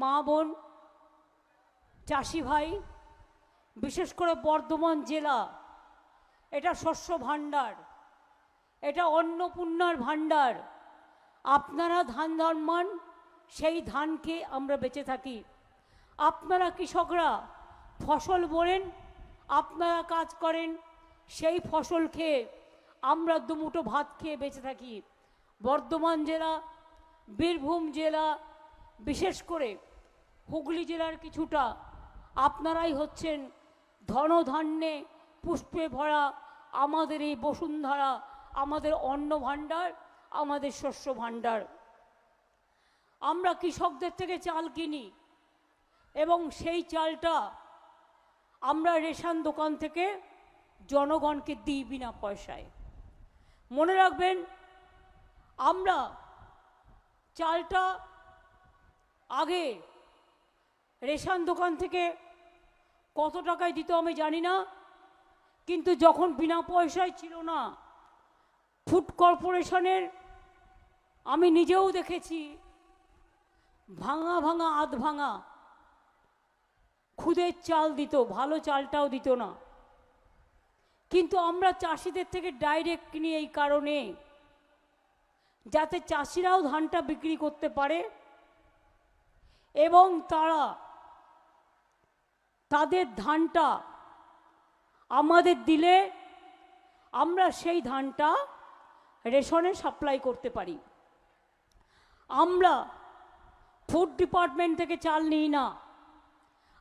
মা বোন, চাষি ভাই, বিশেষ করে বর্ধমান জেলা, এটা শস্য ভাণ্ডার, এটা অন্নপূর্ণার ভাণ্ডার, আপনারা ধান জন্মান সেই ধানকে আমরা বেঁচে থাকি। আপনারা কৃষকরা ফসল বোনেন, আপনারা কাজ করেন, সেই ফসল খেয়ে আমরা দুমুঠো ভাত খেয়ে বেঁচে থাকি। বর্ধমান জেলা, বীরভূম জেলা, বিশেষ করে হুগলি জেলার কিছুটা আপনারাই হচ্ছেন ধনধান্যে পুষ্পে ভরা আমাদের এই বসুন্ধরা, আমাদের অন্ন ভাণ্ডার আমাদের শস্য ভাণ্ডার আমরা কৃষকদের থেকে চাল কিনি এবং সেই চালটা আমরা রেশন দোকান থেকে জনগণকে দিই বিনা পয়সায়। মনে রাখবেন, আমরা চালটা আগে রেশন দোকান থেকে কত টাকায় দিত আমি জানি না, কিন্তু যখন বিনা পয়সায় ছিল না, ফুড কর্পোরেশনের, আমি নিজেও দেখেছি, ভাঙা ভাঙা, আধ ভাঙা, খুদের চাল দিত, ভালো চালটাও দিত না। কিন্তু আমরা চাষিদের থেকে ডাইরেক্ট কিনি এই কারণে, যাতে চাষিরাও ধানটা বিক্রি করতে পারে, এবং তারা তাদের ধানটা আমাদের দিলে আমরা সেই ধানটা রেশনে সাপ্লাই করতে পারি। আমরা ফুড ডিপার্টমেন্ট থেকে চাল নিই না।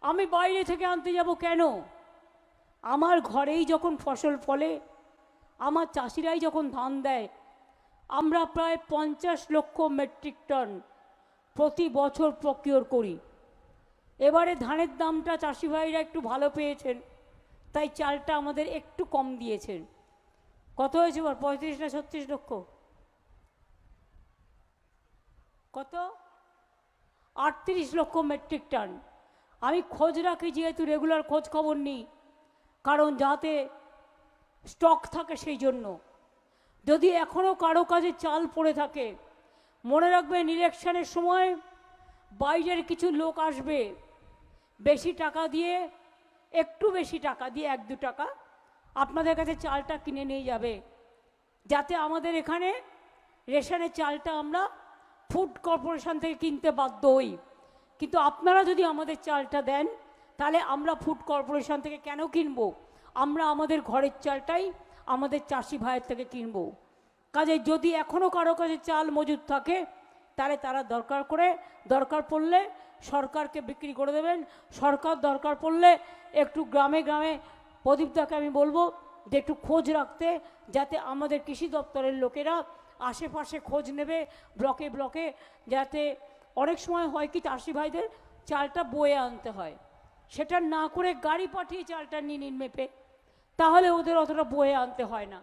আমি বাইরে থেকে আনতে যাব কেন? আমার ঘরেই যখন ফসল ফলে, আমার চাষিরাই যখন ধান দেয়, আমরা প্রায় পঞ্চাশ লক্ষ মেট্রিক টন প্রতি বছর প্রকিওর করি। এবারে ধানের দামটা চাষি ভাইরা একটু ভালো পেয়েছেন, তাই চালটা আমাদের একটু কম দিয়েছেন। কত হয়েছে এবার পঁয়ত্রিশ না ছত্রিশ লক্ষ? কত? আটত্রিশ লক্ষ মেট্রিক টন। আমি খোঁজ রাখি, যেহেতু রেগুলার খোঁজ খবর নিই, কারণ যাতে স্টক থাকে সেই জন্য। যদি এখনও কারও কাজে চাল পড়ে থাকে, মনে রাখবেন ইলেকশনের সময় বাইরের কিছু লোক আসবে বেশি টাকা দিয়ে, একটু বেশি টাকা দিয়ে এক দু টাকা আপনাদের কাছে চালটা কিনে নিয়ে যাবে। যাতে আমাদের এখানে রেশনের চালটা আমরা ফুড কর্পোরেশন থেকে কিনতে বাধ্য হই। কিন্তু আপনারা যদি আমাদের চালটা দেন, তাহলে আমরা ফুড কর্পোরেশন থেকে কেন কিনবো? আমরা আমাদের ঘরের চালটাই আমাদের চাষি ভাইয়ের থেকে কিনবো। কাজে যদি এখনও কারও কাছে চাল মজুদ থাকে, তাহলে তারা দরকার করে, দরকার পড়লে সরকারকে বিক্রি করে দেবেন। সরকার দরকার পড়লে একটু গ্রামে গ্রামে প্রদীপদাকে আমি বলব যে একটু খোঁজ রাখতে, যাতে আমাদের কৃষি দপ্তরের লোকেরা আশেপাশে খোঁজ নেবে ব্লকে ব্লকে, যাতে অনেক সময় হয় কি চাষি ভাইদের চালটা বয়ে আনতে হয়। সেটা না করে গাড়ি পাঠিয়ে চালটা নিয়ে নিন মেপে, তাহলে ওদের অতটা বয়ে আনতে হয় না।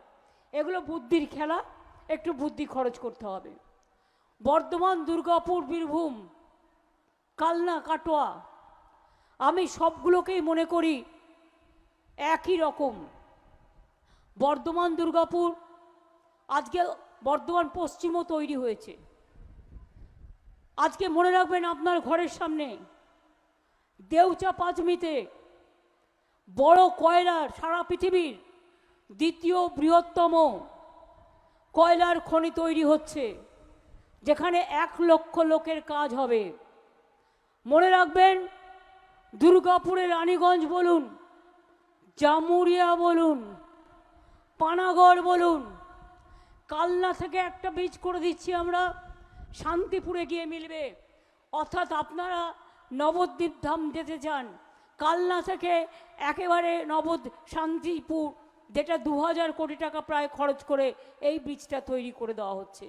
এগুলো বুদ্ধির খেলা, একটু বুদ্ধি খরচ করতে হবে। বর্ধমান, দুর্গাপুর, বীরভূম কালনা কাটোয়া। আমি সবগুলোকেই মনে করি একই রকম। বর্ধমান, দুর্গাপুর, আজকে বর্ধমান, পশ্চিমও তৈরি হয়েছে। আজকে মনে রাখবেন আপনার ঘরের সামনে দেউচা পাঁচমিতে বড় কয়লার সারা পৃথিবীর দ্বিতীয় বৃহত্তম কয়লার খনি তৈরি হচ্ছে, যেখানে এক লক্ষ লোকের কাজ হবে। মনে রাখবেন, দুর্গাপুরের রানীগঞ্জ বলুন, জামুরিয়া বলুন, পানাগড় বলুন, কালনা থেকে একটা বীজ করে দিচ্ছি আমরা, শান্তিপুরে গিয়ে মিলবে। অর্থাৎ আপনারা নবদ্বীপ ধাম যেতে চান, কালনা থেকে একেবারে নবদ শান্তিপুর, যেটা দু হাজার কোটি টাকা প্রায় খরচ করে এই বীজটা তৈরি করে দেওয়া হচ্ছে।